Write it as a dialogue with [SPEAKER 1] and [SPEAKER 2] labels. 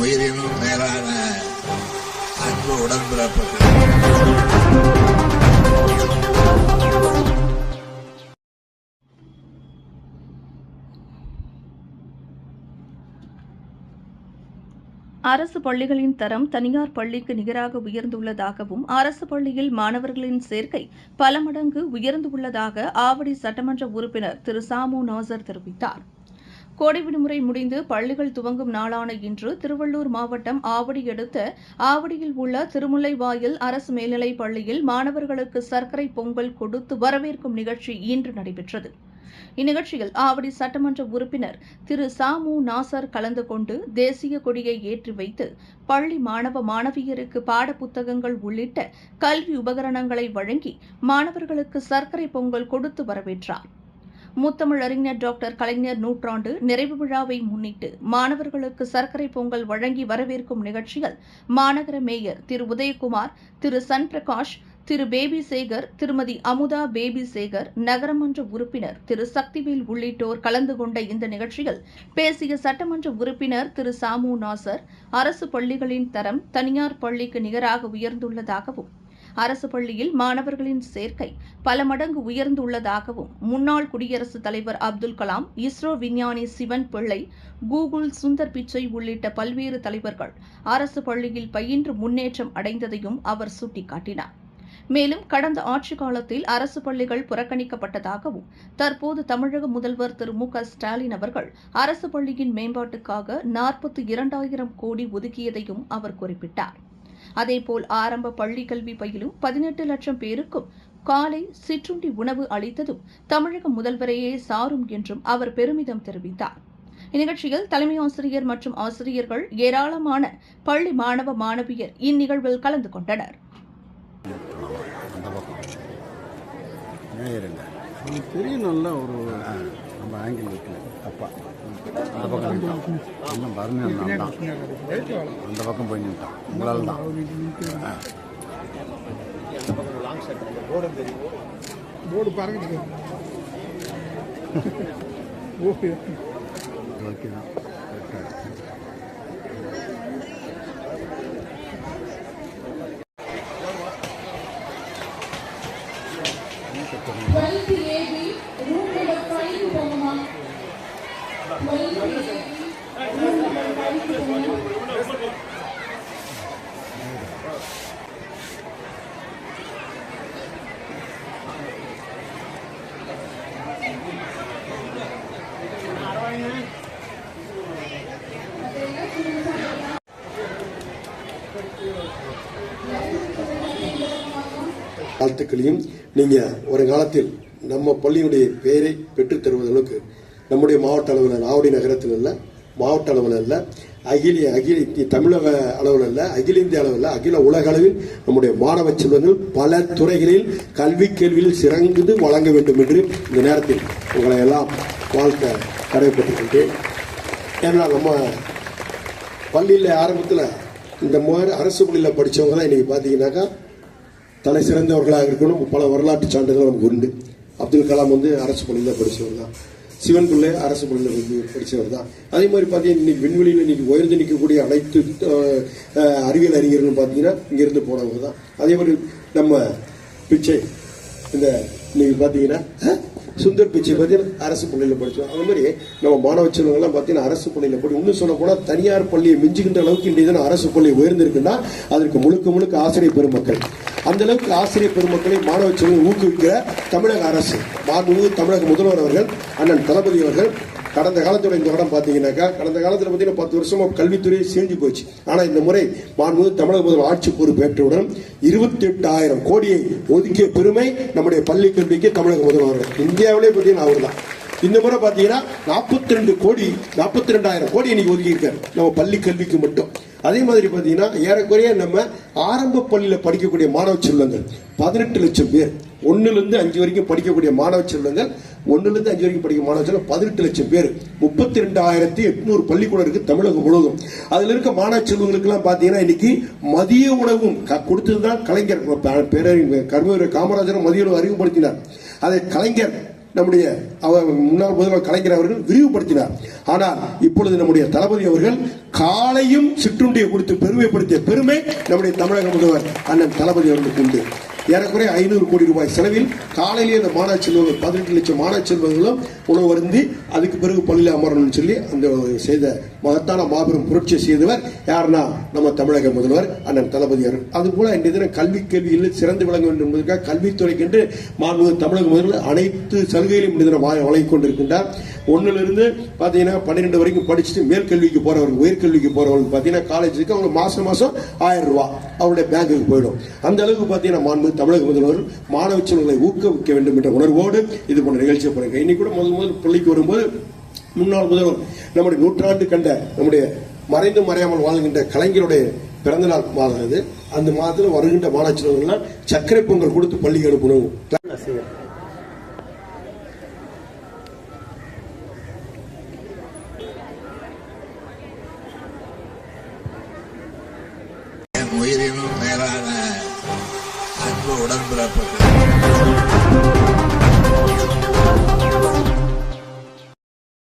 [SPEAKER 1] உயிரினும் மேலான அன்பு உடன்பிறப்புகள்.
[SPEAKER 2] அரசு பள்ளிகளின் தரம் தனியார் பள்ளிக்கு நிகராக உயர்ந்துள்ளதாகவும் அரசு பள்ளியில் மாணவர்களின் சேர்க்கை பல மடங்கு உயர்ந்துள்ளதாக ஆவடி சட்டமன்ற உறுப்பினர் திரு சாமு நாசர் தெரிவித்தார். கோடை விடுமுறை முடிந்து பள்ளிகள் துவங்கும் நாளான இன்று திருவள்ளூர் மாவட்டம் ஆவடி அடுத்த ஆவடியில் உள்ள திருமுல்லைவாயில் அரசு மேல்நிலைப் பள்ளியில் மாணவர்களுக்கு சர்க்கரை பொங்கல் கொடுத்து வரவேற்கும் நிகழ்ச்சி இன்று நடைபெற்றது. இந்நிகழ்ச்சியில் ஆவடி சட்டமன்ற உறுப்பினர் திரு சாமு நாசர் கலந்து கொண்டு தேசிய கொடியை ஏற்றி வைத்து பள்ளி மாணவ மாணவியருக்கு பாடப்புத்தகங்கள் உள்ளிட்ட கல்வி உபகரணங்களை வழங்கி மாணவர்களுக்கு சர்க்கரை பொங்கல் கொடுத்து முத்தமிழ் அறிஞர் டாக்டர் கலைஞர் நூற்றாண்டு நிறைவு விழாவை முன்னிட்டு மாணவர்களுக்கு சர்க்கரை பொங்கல் வழங்கி வரவேற்கும் நிகழ்ச்சியில் மாநகர mayor Thiru Udhayakumar Thiru San Prakash Thiru Baby Sekar Thirumathi Amudha Baby Sekar நகரமன்ற உறுப்பினர் திரு சக்திவேல் உள்ளிட்டோர் கலந்து கொண்ட இந்த நிகழ்ச்சியில் பேசிய சட்டமன்ற உறுப்பினர் திரு சாமு நாசர் அரசு பள்ளிகளின் தரம் தனியார் பள்ளிக்கு நிகராக உயர்ந்துள்ளதாகவும் அரசு பள்ளியில் மாணவர்களின் சேர்க்கை பல மடங்கு உயர்ந்துள்ளதாகவும் முன்னாள் குடியரசுத் தலைவர் அப்துல் கலாம் இஸ்ரோ விஞ்ஞானி சிவன் பிள்ளை கூகுள் சுந்தர் பிச்சை உள்ளிட்ட பல்வேறு தலைவர்கள் அரசு பள்ளியில் பயின்று முன்னேற்றம் அடைந்ததையும் அவர் சுட்டிக்காட்டினார். மேலும் கடந்த ஆட்சிக் காலத்தில் அரசு பள்ளிகள் புறக்கணிக்கப்பட்டதாகவும் தற்போது தமிழக முதல்வர் திரு மு ஸ்டாலின் அவர்கள் அரசு பள்ளியின் மேம்பாட்டுக்காக நாற்பத்தி இரண்டாயிரம் கோடி ஒதுக்கியதையும் அவர் குறிப்பிட்டார். அதேபோல் ஆரம்ப பள்ளி கல்வி பயிலும் பதினெட்டு லட்சம் பேருக்கும் காலை சிற்றுண்டி உணவு அளித்ததும் தமிழக முதல்வரையே சாரும் என்றும் அவர் பெருமிதம் தெரிவித்தார். இந்நிகழ்ச்சியில் தலைமை ஆசிரியர் மற்றும் ஆசிரியர்கள் ஏராளமான பள்ளி மாணவ மாணவியர் இந்நிகழ்வில் கலந்து கொண்டனர்.
[SPEAKER 3] தெரியும் நல்லா ஒரு
[SPEAKER 4] நம்ம ஆங்கிள் வைக்கல அப்பா. அந்த பக்கம் இன்னும் பரணி தான். அந்த பக்கம் போய் நின்ட்டான். உங்களால் தான்.
[SPEAKER 3] போர்டு பாருங்க. ஓகே.
[SPEAKER 4] தான்
[SPEAKER 5] வாழ்த்துக்களையும். நீங்க ஒரு காலத்தில் நம்ம பள்ளியினுடைய பெயரை பெற்றுத் தருவது நம்முடைய மாவட்ட அளவில் ஆவடி நகரத்தில் இல்லை மாவட்ட அளவில் அல்ல அகில அகில இந்திய தமிழக அளவில் அல்ல அகில இந்திய அளவில் அகில உலக அளவில் நம்முடைய மாணவ செல்வங்கள் பல துறைகளில் கல்வி கேள்வியில் சிறந்து வழங்க வேண்டும் என்று இந்த நேரத்தில் உங்களை எல்லாம் வாழ்த்த கடமைப்பட்டுக்கின்றேன் ஏன்னா நம்ம பள்ளியில் ஆரம்பத்தில் இந்த மாதிரி அரசு பள்ளியில் படித்தவங்க தான் இன்றைக்கி பார்த்தீங்கன்னாக்கா தலை சிறந்தவர்களாக இருக்கணும். பல வரலாற்று சான்றுகள் நமக்கு உண்டு. அப்துல் கலாம் வந்து அரசு பள்ளியில் படித்தவர் தான் சிவன் பிள்ளை அரசு பள்ளியில் வந்து படித்தவர் தான். அதே மாதிரி பார்த்தீங்கன்னா இன்னைக்கு விண்வெளியில் இன்றைக்கி உயர்ந்து நிற்கக்கூடிய அனைத்து அறிவியல் அறிஞர்களும் பார்த்தீங்கன்னா இங்கேருந்து போனவங்க தான். அதே மாதிரி நம்ம பிச்சை இந்த இன்னைக்கு பார்த்தீங்கன்னா சுந்தர் பிச்சை பார்த்தீங்கன்னா அரசு பள்ளியில் படித்தோம் அதே மாதிரி நம்ம மாணவ செல்வங்கள்லாம் பார்த்தீங்கன்னா அரசு பள்ளியில் படி இன்னும் சொல்ல போனால் தனியார் பள்ளியை மிஞ்சுகின்ற அளவுக்கு இன்றைய தினம் அரசு பள்ளி உயர்ந்திருக்குன்னா அதற்கு முழுக்க முழுக்க ஆசிரியர் பெருமக்கள். அந்த அளவுக்கு ஆசிரியர் பெருமக்களை மாணவ செல்வங்கள் ஊக்குவிக்கிற தமிழக அரசு. மாண்புமிகு தமிழக முதல்வர் அவர்கள் அண்ணன் தளபதி அவர்கள் கடந்த காலத்தோட இந்த படம் பார்த்தீங்கன்னாக்கா கடந்த காலத்தில் பார்த்தீங்கன்னா பத்து வருஷமாக கல்வித்துறையை சேர்ந்து போச்சு. ஆனால் இந்த முறை மாண்புமிகு தமிழக முதல்வர் ஆட்சி பொறுப்பேற்றவுடன் இருபத்தி எட்டாயிரம் கோடியை ஒதுக்கிய பெருமை நம்முடைய பள்ளி கல்விக்கு தமிழக முதல்வர் இந்தியாவிலே பார்த்தீங்கன்னா அவர் தான் இந்த முறை பார்த்தீங்கன்னா நாற்பத்தி ரெண்டு கோடி நாற்பத்தி ரெண்டாயிரம் கோடி இன்னைக்கு ஒதுக்கியிருக்காரு. நம்ம பள்ளி கல்விக்கு மட்டும். அதே மாதிரி பார்த்தீங்கன்னா ஏறக்குறைய நம்ம ஆரம்ப பள்ளியில் படிக்கக்கூடிய மாணவ செல்வங்கள் பதினெட்டு லட்சம் பேர். ஒன்னுலேருந்து அஞ்சு வரைக்கும் படிக்கக்கூடிய மாணவ செல்வங்கள் ஒன்னுலேருந்து அஞ்சு வரைக்கும் படிக்கும் மாணவ செல்வம் பதினெட்டு லட்சம் பேர். முப்பத்தி ரெண்டாயிரத்தி எட்நூறு பள்ளிக்கூடம் இருக்கு தமிழகம் முழுவதும். அதில் இருக்க மாணவ செல்வங்களுக்கெல்லாம் பார்த்தீங்கன்னா இன்னைக்கு மதிய உணவும் க- கொடுத்ததுதான் கலைஞர். பேரறிஞர் கர்மவீரர் காமராஜரும் மதிய உணவு அறிமுகப்படுத்தினார். அதை கலைஞர் நம்முடைய அவர் முன்னாள் முதல்வர் கலைஞர் அவர்கள் விரிவுபடுத்தினார். ஆனால் இப்பொழுது நம்முடைய தளபதி அவர்கள் காலையும் சிற்றுண்டியை கொடுத்து பெருமைப்படுத்திய பெருமை நம்முடைய தமிழக முதல்வர் அண்ணன் தளபதி அவர்களுக்கு உண்டு. ஏறக்குறைய ஐநூறு கோடி ரூபாய் செலவில் காலையிலேயே அந்த மாணவ செல்வங்கள் பதினெட்டு லட்சம் மாணவ செல்வங்களும் உணவு அருந்தி அதுக்கு பிறகு பள்ளியில் அமரணும்னு சொல்லி அந்த செய்த மகத்தான மாபெரும் புரட்சி செய்தவர் யாருன்னா நம்ம தமிழக முதல்வர் அண்ணன் தளபதி அவர்கள் அதுபோல இன்றைய தினம் கல்வி கேள்வியில் சிறந்து விளங்க வேண்டும் என்பதற்காக கல்வித்துறைக்கென்று மாண்புமிகு தமிழக முதல்வர் அனைத்து சலுகைகளையும் இன்றைய தினம் வழங்கி கொண்டிருக்கின்றார். ஒன்னிலிருந்து பார்த்தீங்கன்னா பன்னிரெண்டு வரைக்கும் படிச்சுட்டு மேற்கல்விக்கு போகிறவங்க உயர்கல்விக்கு போறவங்க பார்த்தீங்கன்னா காலேஜுக்கு அவங்க மாதம் மாதம் ஆயிரம் ரூபா அவருடைய பேங்குக்கு போயிடும். அந்த அளவுக்கு பார்த்தீங்கன்னா மாண்பு தமிழக முதல்வர் மாணவ செல்வங்களை ஊக்குவிக்க வேண்டும் என்ற உணர்வோடு இது போன்ற நிகழ்ச்சியை பண்ணுங்க இன்னைக்கு கூட முதல் முதல் பள்ளிக்கு வரும்போது முன்னாள் முதல்வர் நம்முடைய நூற்றாண்டு கண்ட நம்முடைய மறைந்து மறையாமல் வாழ்கின்ற கலைஞருடைய பிறந்தநாள் மாதம் இது அந்த மாதத்தில் வருகின்ற மாணவ சர்க்கரை பொங்கல் கொடுத்து பள்ளிக்கு அனுப்பணும்.
[SPEAKER 1] உயிரினும் மேலான அன்பு உடன்பிறப்பு